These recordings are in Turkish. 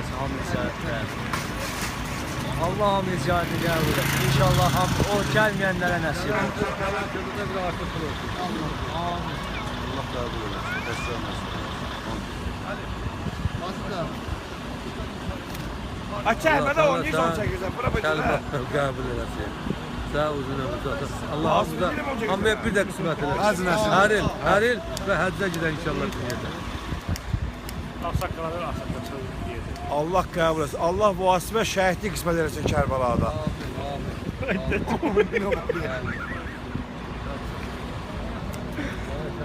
etsin hamı ziyarətlər. Allah hamı ziyarəti qəbul etsin. İnşallah ham o gəlməyənlərə nəsib olsun. Köprüde bir artık olsun. Amin. Allah kabul eylesin. Beslenmesin. Ha Kəlbədə 18-dən bura bu Kəlmə qəbul eləsin. Sağ uzun ömür tutun. Allah hamıda hamıya bir də qismət eləsin. Həcc nəsib. Hər il, hər il və həccə gedən inşallah dünyada. Allah etsin. Allah bu asibə şəhidlik qismət eləsin Kərbəlada.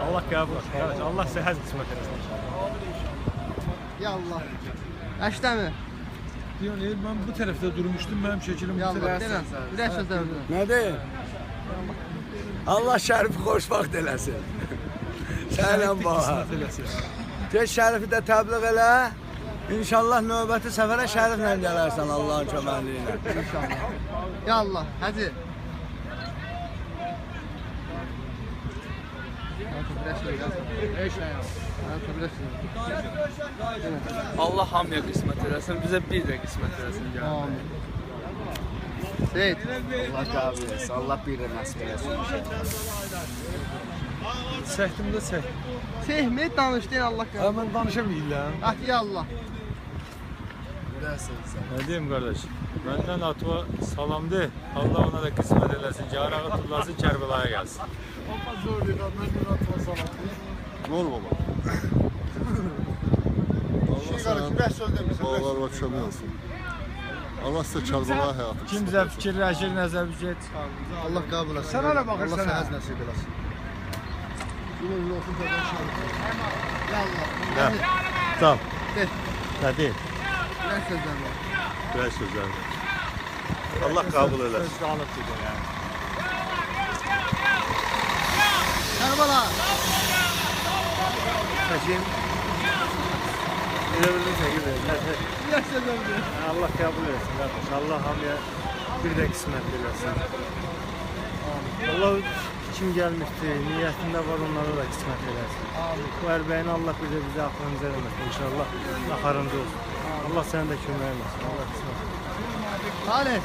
Allah qəbul etsin. qardaş. Allah səhər qismət eləsin. Ya Allah. Əşdəmi? Yani ben bu tarafta durmuştum. Benim şekilim Ya Allah. Denən. Bir sözlər ver. Nə deyim? Allah şərifi xoşbaxt eləsin. Sənlə baha. Tez şərifi də təbliğ elə. İnşallah növbəti səfərə şəriflə gələrsən Allahın köməkliyi ilə. Ya Allah. Hacı. Allah hamıya qismət eləsin, bizə bir də qismət eləsin. Amin. Seyid. Allah kabul etsin. Allah bir de nasip eylesin. Çəkdim də çək. Sehmi danışdın Allah qəbul. Hemen danışamayırlar. Ah ya Allah. Nə deyim qardaş? Məndən Atıva salam de. Allah ona da qismət eləsin. Carağı tullasın, Kərbəlaya gəlsin. Ne olur baba? Allah sana bağlar ve kömür olsun. Allah size Kerbela hayatı. Kimsə fikirləşir, nəzər bir Allah qəbul etsin. Sən hələ baxırsan, Allah hə? səhəz nəsib eləsin. Ya Allah. Hacı. Tamam. De. Nədir? Bir sözlər ver. Biraz sözler. Allah qəbul eləsin. Söz qalıb dedim yəni. Kərbala. Bir sözlər ver. Allah qəbul etsin qardaş. Allah hamıya bir də qismət eləsin. Allah kim gəlmişdi, niyyətində var onlara da qismət eləsin. Bu ərbəyin Allah də bizə axırıncı eləməsin inşallah. Axırıncı olsun. Allah sənin də köməyin olsun. Allah eləsin. Salih.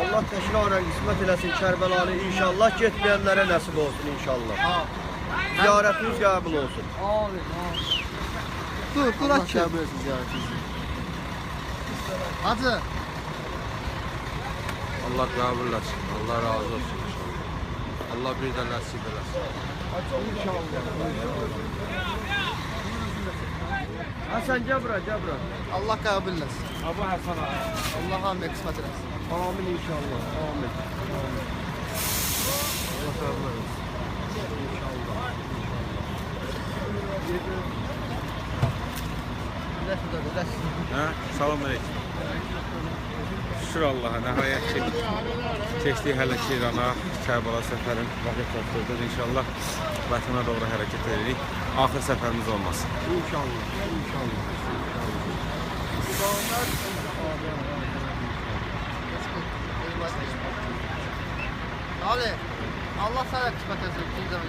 Allah təşkillərə qismət eləsin Kərbəlanı inşallah getməyənlərə nəsib olsun inşallah. Ziyarətiniz qəbul olsun. Amin. Dur, dur aç. etsin ziyaretinizi. Hacı. Allah kabul etsin. Allah razı olsun inşallah. Allah bir de nasip eləsin. Hasan Cabra, Cabra. Allah qəbul etsin. Abu ağa. Allah hamıya qismət eləsin. Amin inşallah. Amin. Bir sözlər ver. bir Hə? Salam əleykum. Şükür Allaha nəhayət ki keçdik hələ ki İrana Kərbəla səfərin vaxt çatdırdıq inşallah vətənə doğru hərəkət edirik. Axır səfərimiz olmasın. İnşallah. İnşallah. Ali, Allah sana kısmet etsin.